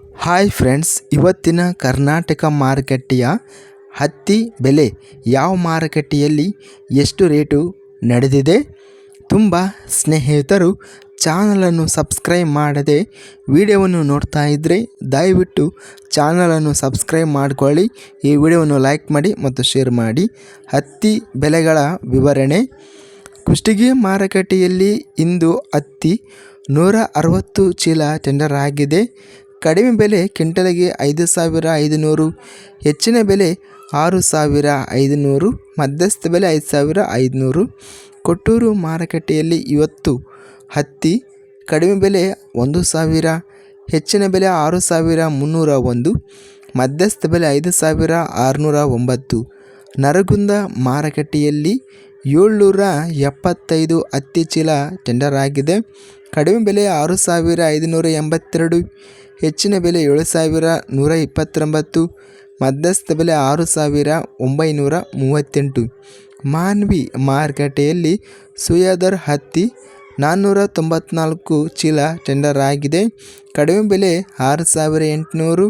Hi friends ಇವತ್ತಿನ ಕರ್ನಾಟಕ ಮಾರುಕಟ್ಟೆಯ ಹತ್ತಿ ಬೆಲೆ ಯಾವ ಮಾರುಕಟ್ಟೆಯಲ್ಲಿ ಎಷ್ಟು ರೇಟು ನಡೆದಿದೆ? ತುಂಬ ಸ್ನೇಹಿತರು ಚಾನಲನ್ನು ಸಬ್ಸ್ಕ್ರೈಬ್ ಮಾಡದೆ ವಿಡಿಯೋವನ್ನು ನೋಡ್ತಾ ಇದ್ದರೆ ದಯವಿಟ್ಟು ಚಾನಲನ್ನು ಸಬ್ಸ್ಕ್ರೈಬ್ ಮಾಡಿಕೊಳ್ಳಿ. ಈ ವಿಡಿಯೋವನ್ನು ಲೈಕ್ ಮಾಡಿ ಮತ್ತು ಶೇರ್ ಮಾಡಿ. ಹತ್ತಿ ಬೆಲೆಗಳ ವಿವರಣೆ. ಕುಷ್ಟಗಿ ಮಾರುಕಟ್ಟೆಯಲ್ಲಿ ಇಂದು ಹತ್ತಿ ನೂರ ಅರವತ್ತು ಚೀಲ ಟೆಂಡರ್ ಆಗಿದೆ. ಕಡಿಮೆ ಬೆಲೆ ಕ್ವಿಂಟಲಿಗೆ ಐದು ಸಾವಿರ ಐದುನೂರು, ಹೆಚ್ಚಿನ ಬೆಲೆ ಆರು ಸಾವಿರ ಐದುನೂರು, ಮಧ್ಯಸ್ಥ ಬೆಲೆ ಐದು ಸಾವಿರ ಐದುನೂರು. ಕೊಟ್ಟೂರು ಮಾರುಕಟ್ಟೆಯಲ್ಲಿ ಇವತ್ತು ಹತ್ತಿ ಕಡಿಮೆ ಬೆಲೆ ಒಂದು ಸಾವಿರ, ಹೆಚ್ಚಿನ ಬೆಲೆ ಆರು ಸಾವಿರ ಮುನ್ನೂರ ಒಂದು, ಮಧ್ಯಸ್ಥ ಬೆಲೆ ಐದು ಸಾವಿರ ಆರುನೂರ ಒಂಬತ್ತು. ನರಗುಂದ ಮಾರುಕಟ್ಟೆಯಲ್ಲಿ ಏಳ್ನೂರ ಎಪ್ಪತ್ತೈದು ಹತ್ತಿ ಚೀಲ ಟೆಂಡರ್ ಆಗಿದೆ. ಕಡಿಮೆ ಬೆಲೆ ಆರು ಸಾವಿರ ಐದುನೂರ ಎಂಬತ್ತೆರಡು ಹೆಚ್ಚಿನ ಬೆಲೆ ಏಳು ಸಾವಿರ ನೂರ ಇಪ್ಪತ್ತೊಂಬತ್ತು ಮಧ್ಯಸ್ಥ ಬೆಲೆ ಆರು ಸಾವಿರ ಒಂಬೈನೂರ ಮೂವತ್ತೆಂಟು ಮಾನ್ವಿ ಮಾರುಕಟ್ಟೆಯಲ್ಲಿ ಸುಯಾದರ್ ಹತ್ತಿ ನಾನ್ನೂರ ತೊಂಬತ್ನಾಲ್ಕು ಚೀಲ ಟೆಂಡರ್ ಆಗಿದೆ. ಕಡಿಮೆ ಬೆಲೆ ಆರು ಸಾವಿರ ಎಂಟುನೂರು,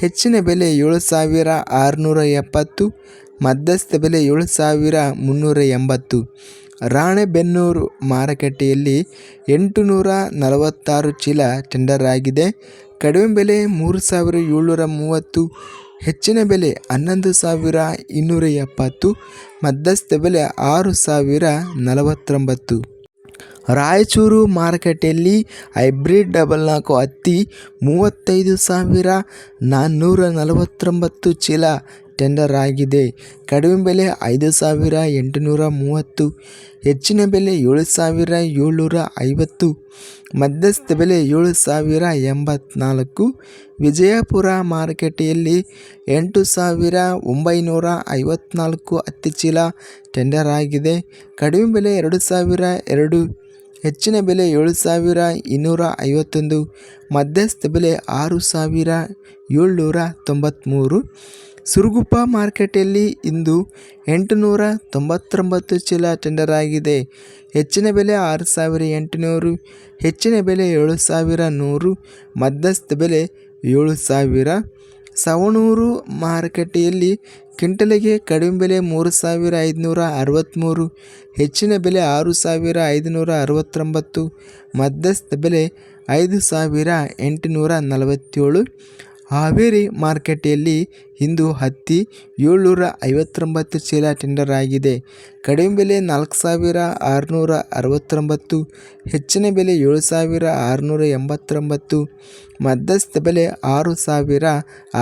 ಹೆಚ್ಚಿನ ಬೆಲೆ ಏಳು ಸಾವಿರ ಆರುನೂರ ಎಪ್ಪತ್ತು ಮಧ್ಯಸ್ಥ ಬೆಲೆ ಏಳು ಸಾವಿರ ಮುನ್ನೂರ ಎಂಬತ್ತು. ರಾಣೆಬೆನ್ನೂರು ಮಾರುಕಟ್ಟೆಯಲ್ಲಿ ಎಂಟು ನೂರ ನಲವತ್ತಾರು ಚೀಲ ಟೆಂಡರ್ ಆಗಿದೆ ಕಡಿಮೆ ಬೆಲೆ ಮೂರು ಸಾವಿರ ಏಳ್ನೂರ ಮೂವತ್ತು, ಹೆಚ್ಚಿನ ಬೆಲೆ ಹನ್ನೊಂದು ಸಾವಿರ ಇನ್ನೂರ ಎಪ್ಪತ್ತು, ಮಧ್ಯಸ್ಥ ಬೆಲೆ ಆರು ಸಾವಿರ ನಲವತ್ತೊಂಬತ್ತು. ರಾಯಚೂರು ಮಾರುಕಟ್ಟೆಯಲ್ಲಿ ಹೈಬ್ರಿಡ್ ಡಬಲ್ ನಾಲ್ಕು ಹತ್ತಿ ಮೂವತ್ತೈದು ಸಾವಿರ ನಾನ್ನೂರ ನಲವತ್ತೊಂಬತ್ತು ಚೀಲ ಟೆಂಡರ್ ಆಗಿದೆ ಕಡಿಮೆ ಬೆಲೆ ಐದು ಸಾವಿರ ಎಂಟುನೂರ ಮೂವತ್ತು, ಹೆಚ್ಚಿನ ಬೆಲೆ ಏಳು ಸಾವಿರ ಏಳ್ನೂರ ಐವತ್ತು, ಮಧ್ಯಸ್ಥ ಬೆಲೆ ಏಳು ಸಾವಿರ ಎಂಬತ್ನಾಲ್ಕು, ವಿಜಯಪುರ ಮಾರುಕಟ್ಟೆಯಲ್ಲಿ ಎಂಟು ಸಾವಿರ ಒಂಬೈನೂರ ಐವತ್ನಾಲ್ಕು ಹತ್ತಿ ಚೀಲ ಟೆಂಡರ್ ಆಗಿದೆ ಕಡಿಮೆ ಬೆಲೆ ಎರಡು ಸಾವಿರ ಎರಡು, ಹೆಚ್ಚಿನ ಬೆಲೆ ಏಳು ಸಾವಿರ ಇನ್ನೂರ ಐವತ್ತೊಂದು, ಮಧ್ಯಸ್ಥ ಬೆಲೆ ಆರು ಸಾವಿರ ಏಳ್ನೂರ ತೊಂಬತ್ತ್ಮೂರು ಸುರಗುಪ್ಪ ಮಾರ್ಕೆಟಲ್ಲಿ ಇಂದು ಎಂಟುನೂರ ತೊಂಬತ್ತೊಂಬತ್ತು ಚೀಲ ಟೆಂಡರ್ ಆಗಿದೆ. ಹೆಚ್ಚಿನ ಬೆಲೆ ಆರು ಸಾವಿರ ಎಂಟುನೂರು, ಹೆಚ್ಚಿನ ಬೆಲೆ ಏಳು ಸಾವಿರ ನೂರು, ಮಧ್ಯಸ್ಥ ಬೆಲೆ ಏಳು ಸಾವಿರ. ಸವಣೂರು ಮಾರುಕಟ್ಟೆಯಲ್ಲಿ ಕ್ವಿಂಟಲಿಗೆ ಕಡಿಮೆ ಬೆಲೆ ಮೂರು ಸಾವಿರ ಐದುನೂರ ಅರವತ್ತ್ಮೂರು ಹೆಚ್ಚಿನ ಬೆಲೆ ಆರು ಸಾವಿರ ಐದುನೂರ ಅರವತ್ತೊಂಬತ್ತು, ಮಧ್ಯಸ್ಥ ಬೆಲೆ ಐದು ಸಾವಿರ ಎಂಟುನೂರ ನಲವತ್ತೇಳು ಹಾವೇರಿ ಮಾರುಕಟ್ಟೆಯಲ್ಲಿ ಇಂದು ಹತ್ತಿ ಏಳ್ನೂರ ಐವತ್ತೊಂಬತ್ತು ಚೀಲ ಟೆಂಡರ್ ಆಗಿದೆ. ಕಡಿಮೆ ಬೆಲೆ ನಾಲ್ಕು ಸಾವಿರ ಆರುನೂರ ಅರವತ್ತೊಂಬತ್ತು ಹೆಚ್ಚಿನ ಬೆಲೆ ಏಳು ಸಾವಿರ ಆರುನೂರ ಎಂಬತ್ತೊಂಬತ್ತು ಮಧ್ಯಸ್ಥ ಬೆಲೆ ಆರು ಸಾವಿರ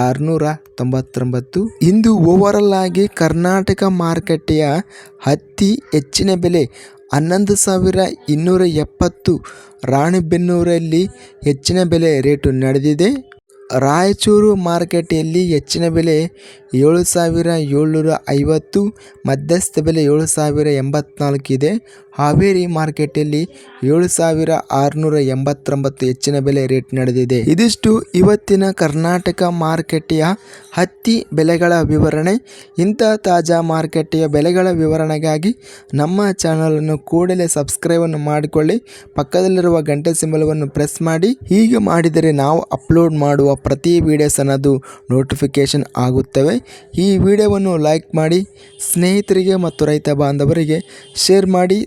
ಆರುನೂರ ತೊಂಬತ್ತೊಂಬತ್ತು ಇಂದು ಓವರಲ್ ಆಗಿ ಕರ್ನಾಟಕ ಮಾರುಕಟ್ಟೆಯ ಹತ್ತಿ ಹೆಚ್ಚಿನ ಬೆಲೆ ಹನ್ನೊಂದು ಸಾವಿರ ಇನ್ನೂರ ಎಪ್ಪತ್ತು ರಾಣಿಬೆನ್ನೂರಲ್ಲಿ ಹೆಚ್ಚಿನ ಬೆಲೆ ರೇಟು ನಡೆದಿದೆ. ರಾಯಚೂರು ಮಾರುಕಟ್ಟೆಯಲ್ಲಿ ಹೆಚ್ಚಿನ ಬೆಲೆ ಏಳು ಸಾವಿರ ಏಳ್ನೂರ ಐವತ್ತು ಮಧ್ಯಸ್ಥ ಬೆಲೆ ಏಳು ಸಾವಿರ ಎಂಬತ್ನಾಲ್ಕು ಇದೆ. ಹಾವೇರಿ ಮಾರ್ಕೆಟಲ್ಲಿ ಏಳು ಸಾವಿರ ಆರುನೂರ ಎಂಬತ್ತೊಂಬತ್ತು ಹೆಚ್ಚಿನ ಬೆಲೆ ರೇಟ್ ನಡೆದಿದೆ. ಇದಿಷ್ಟು ಇವತ್ತಿನ ಕರ್ನಾಟಕ ಮಾರುಕಟ್ಟೆಯ ಹತ್ತಿ ಬೆಲೆಗಳ ವಿವರಣೆ. ಇಂಥ ತಾಜಾ ಮಾರುಕಟ್ಟೆಯ ಬೆಲೆಗಳ ವಿವರಣೆಗಾಗಿ ನಮ್ಮ ಚಾನಲನ್ನು ಕೂಡಲೇ ಸಬ್ಸ್ಕ್ರೈಬನ್ನು ಮಾಡಿಕೊಳ್ಳಿ. ಪಕ್ಕದಲ್ಲಿರುವ ಗಂಟೆ ಸಿಂಬಲವನ್ನು ಪ್ರೆಸ್ ಮಾಡಿ. ಹೀಗೆ ಮಾಡಿದರೆ ನಾವು ಅಪ್ಲೋಡ್ ಮಾಡುವ ಪ್ರತಿ ವಿಡಿಯೋಸ್ ಅನ್ನೋದು ನೋಟಿಫಿಕೇಷನ್ ಆಗುತ್ತವೆ. ಈ ವಿಡಿಯೋವನ್ನು ಲೈಕ್ ಮಾಡಿ, ಸ್ನೇಹಿತರಿಗೆ ಮತ್ತು ರೈತ ಬಾಂಧವರಿಗೆ ಶೇರ್ ಮಾಡಿ.